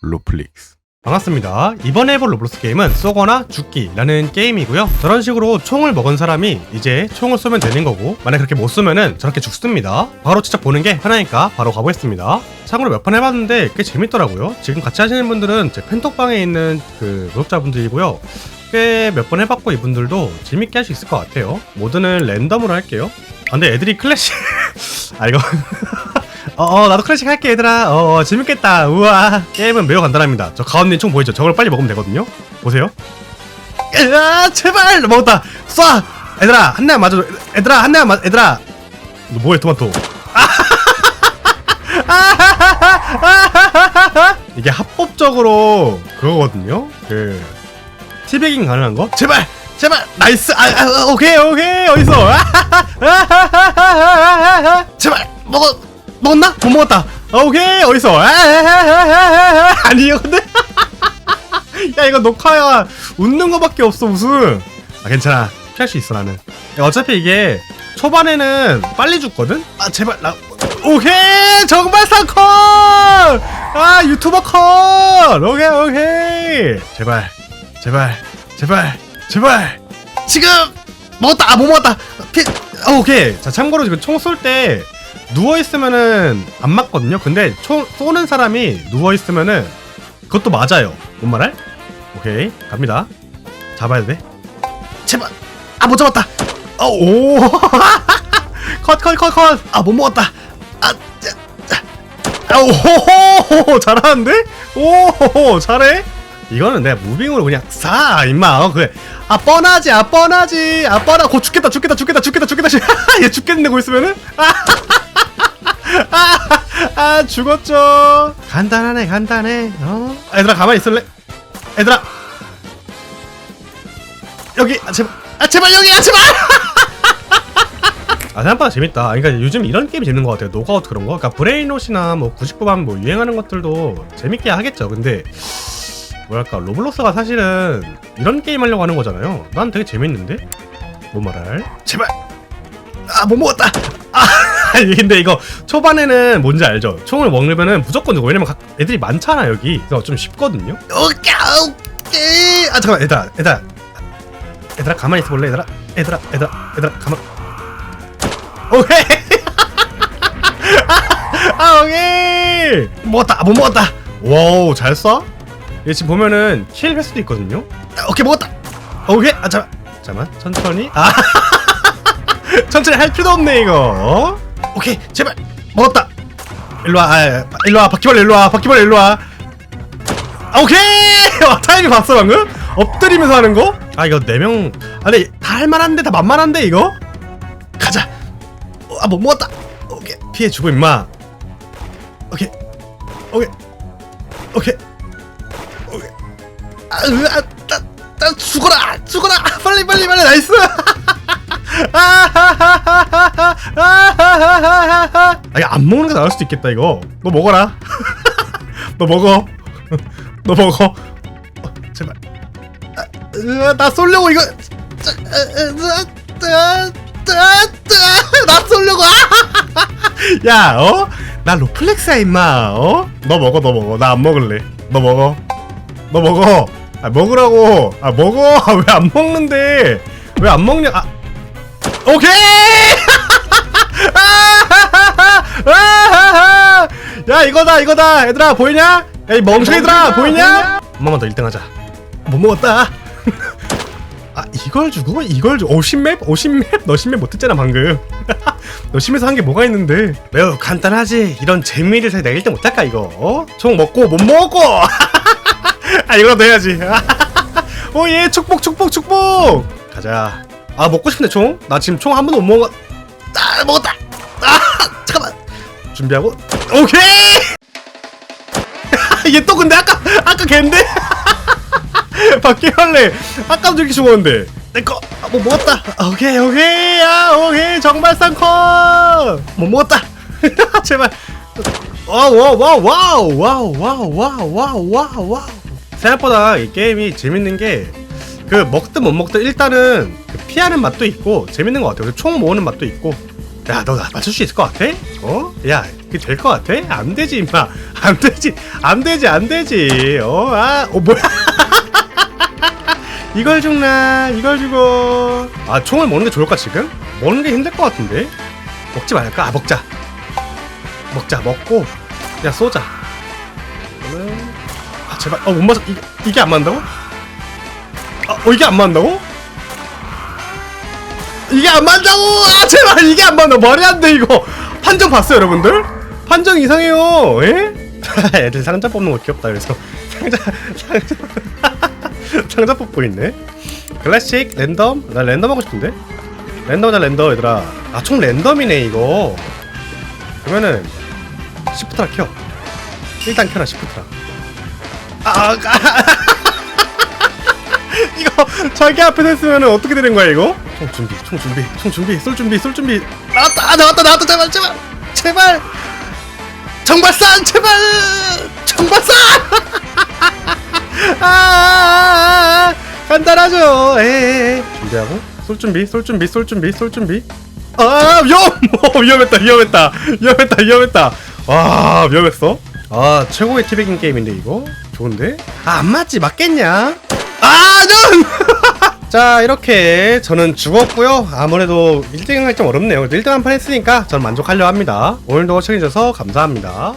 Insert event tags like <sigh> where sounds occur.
로플릭스 반갑습니다. 이번에 해볼 로블록스 게임은 쏘거나 죽기라는 게임이고요. 저런 식으로 총을 먹은 사람이 이제 총을 쏘면 되는 거고 만약 그렇게 못 쏘면은 저렇게 죽습니다. 바로 직접 보는 게 편하니까 바로 가보겠습니다. 참고로 몇 판 해봤는데 꽤 재밌더라고요. 지금 같이 하시는 분들은 제 팬톡방에 있는 그 구독자분들이고요. 꽤 몇 번 해봤고 이분들도 재밌게 할 수 있을 것 같아요. 모드는 랜덤으로 할게요. 아, 근데 애들이 클래식 <laughs> 아 이거 <laughs> 어, 어, 나도 클래식 할게, 얘들아. 어, 어, 재밌겠다. 우와. 게임은 매우 간단합니다. 저 가운데 총 보이죠? 저걸 빨리 먹으면 되거든요. 보세요. 아, 제발! 먹었다. 쏴! 얘들아, 한 대만 맞아줘. 얘들아, 한 대만 맞, 얘들아. 너 뭐해, 토마토. <laughs> 이게 합법적으로 그거거든요. 그, 티베깅 가능한 거? 제발! 제발! 나이스! 아, 아 오케이, 오케이! 어딨어? <laughs> 제발! 먹어! 먹었나? 못 먹었다. 아, 오케이 어디서? 아니 이거 근데 <laughs> 야 이거 녹화야 웃는 거밖에 없어 무슨? 아 괜찮아 피할 수 있어 나는. 야, 어차피 이게 초반에는 빨리 죽거든. 아 제발 나 오케이 정말 상컷. 아 유튜버 컷. 오케이 오케이 제발 제발 제발 제발 지금 먹었다 아 못 먹었다 피 아, 오케이 자 참고로 지금 총 쏠때 누워 있으면은 안 맞거든요. 근데 총 쏘는 사람이 누워 있으면은 그것도 맞아요. 뭔 말할? 오케이 갑니다. 잡아야 돼. 제발. 아 못 잡았다. 어, 오. <laughs> 컷 컷 컷 컷. 아 못 먹었다. 아. 아, 오 잘하는데? 오 잘해. 이거는 내가 무빙으로 그냥 사 임마. 어 그래. 아 뻔하지 아 뻔하지. 아 뻔하 고 죽겠다 죽겠다 죽겠다 죽겠다 죽겠다. <laughs> 얘 죽겠는데 고 있으면은? <laughs> 아, 아 죽었죠. 간단하네 간단해. 어? 얘들아 가만히 있을래? 얘들아. 여기 아 제발. 아 제발 여기 아 제발. <laughs> 아 생각보다 재밌다. 그러니까 요즘 이런 게임이 재밌는 것 같아요. 노가웃 그런 거? 그러니까 브레인롯이나 뭐 99반 뭐 유행하는 것들도 재밌게 하겠죠. 근데 뭐랄까 로블록스가 사실은 이런 게임 하려고 하는 거잖아요. 난 되게 재밌는데? 뭐 말할? 제발! 아 못 먹었다! 아! <laughs> 근데 이거 초반에는 뭔지 알죠? 총을 먹으면은 무조건 죽어 왜냐면 각 애들이 많잖아 여기. 그래서 좀 쉽거든요? 아 잠깐만 얘들아 얘들아. 얘들아 가만히 있어 볼래 얘들아? 얘들아 얘들아 얘들아 가만. 오케이! <laughs> 아 오케이! 먹었다 아, 못 먹었다! 와우 잘 쏴? 얘 지금 보면은 킬 횟수도 있거든요. 아, 오케이 먹었다. 오케이 아 잠깐 잠만 천천히 아 <laughs> 천천히 할 필요도 없네 이거. 어? 오케이 제발 먹었다. 일로 와 아, 일로 와 바퀴벌레 일로 와 바퀴벌레 일로 와. 아, 오케이 <laughs> 와 타이밍 봤어 방금 엎드리면서 하는 거? 아 이거 네명 아니 다 할만한데 다 만만한데 이거? 가자. 어, 아못 먹었다. 오케이 피해 주고 임마. 오케이 오케이 오케이. 아, 나, 나 죽어라, 죽어라, 빨리, 빨리, 빨리, 나이스. <laughs> 아니 안 먹는 게 나을 수도 있겠다 이거. 너 먹어라. <laughs> 너 먹어. <laughs> 너 먹어. 어, 제발. 아, 으아, 나 쏠려고 이거. 자, 으아, 으아, 으아, 으아, 나 쏠려고. 야, 어? 나 로플렉스야 임마. 어? 너 먹어, 너 먹어. 나 안 먹을래. 너 먹어. 너 먹어. 아 먹으라고. 아 먹어. <laughs> 왜안 먹는데? 왜 안 먹냐? 아 오케이. <laughs> 야 이거다 이거다 얘들아 보이냐? 야이 멍청이들아 보이냐? 한 번만 더 1등하자. 못 먹었다. <laughs> 아 이걸 주고 이걸 주. 오 10맵? 오 10맵? 너 10맵 못했잖아 방금. 너 심해서 한 게 뭐가 있는데? 매우 간단하지. 이런 재미를 살 내가 1등 못할까 이거? 어? 총 먹고 못 먹고. 아 이거라도 해야지. <laughs> 오예 축복 축복 축복! 가자. 아 먹고 싶은데 총? 나 지금 총 한 번도 못 먹어. 아 먹었다! 아 잠깐만. 준비하고. 오케이! <laughs> 얘 또 근데 아까 아까 걘데? 바퀴벌레 <laughs> 아까도 저렇게 죽었는데. 내꺼 아, 뭐 먹었다. 오케이 오케이. 아 오케이. 정말 쌍커. 못 먹었다. 제발. 와우 와우 와우 와우. 와우 와우 와우 와우 와우 와우 생각보다 이 게임이 재밌는 게 그 먹든 못 먹든 일단은 그 피하는 맛도 있고 재밌는 것 같아요. 총 모으는 맛도 있고. 야, 너 나 맞출 수 있을 것 같아? 어? 야, 그게 될 것 같아? 안 되지 임마 <laughs> 안 되지 안 되지 안 되지 어 아 어 뭐야 <laughs> 이걸 죽나 이걸 주고 아 총을 먹는 게 좋을까 지금? 먹는 게 힘들 것 같은데 먹지 말까? 아 먹자 먹자 먹고 야 쏘자 이거는 아 제발 어못 맞아 이게, 이게 안 맞는다고? 아, 어 이게 안 맞는다고? 이게 안 맞다고! 아 제발 이게 안 맞나 말이 안 돼 이거 판정 봤어요 여러분들? 판정 이상해요 예? <laughs> 애들 상자 뽑는 거 귀엽다 그래서 <laughs> 상자 상자 <laughs> 상자 뽑고 있네 클래식 랜덤 나 랜덤 하고 싶은데 랜덤이다 랜덤 얘들아 아 총 랜덤이네 이거 그러면은 시프트라 켜 일단 켜라 시프트라 아, 아, 아 <laughs> 이거 자기 앞에서 했으면 어떻게 되는 거야 이거? 총 준비, 총 준비, 총 준비, 쏠 준비, 쏠 준비. 나왔다, 아, 나왔다, 나왔다, 제발, 제발, 제발. 정발산, 제발, 정발산. <laughs> 아, 아, 간단하죠. 에, 준비하고 쏠 준비, 쏠 준비, 쏠 준비, 쏠 준비. 아, 위험, <laughs> 어, 위험했다, 위험했다, 위험했다, 위험했다. 와, 위험했어. 아, 최고의 티베깅 게임인데 이거 좋은데? 아, 안 맞지, 맞겠냐? 아, 전! <laughs> 자, 이렇게 저는 죽었고요. 아무래도 1등 할좀 어렵네요. 1등 한 판 했으니까 저는 만족하려 합니다. 오늘도 시청해주셔서 감사합니다.